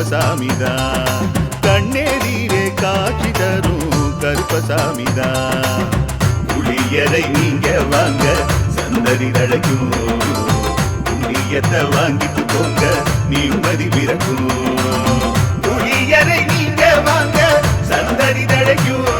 கருப்பசாமிதா. கண்ணெதிரே காட்சி தரும் கருப்பசாமிதா. புளியரை நீங்க வாங்க சந்ததி தழைக்கும் புளியத்தை வாங்கிட்டு போங்க நிம்மதி பிறக்கும். புளியரை நீங்க வாங்க சந்ததி தழைக்கும்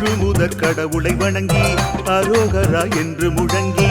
முழு முதற் கடவுளை வணங்கி அரோகரா என்று முழங்கி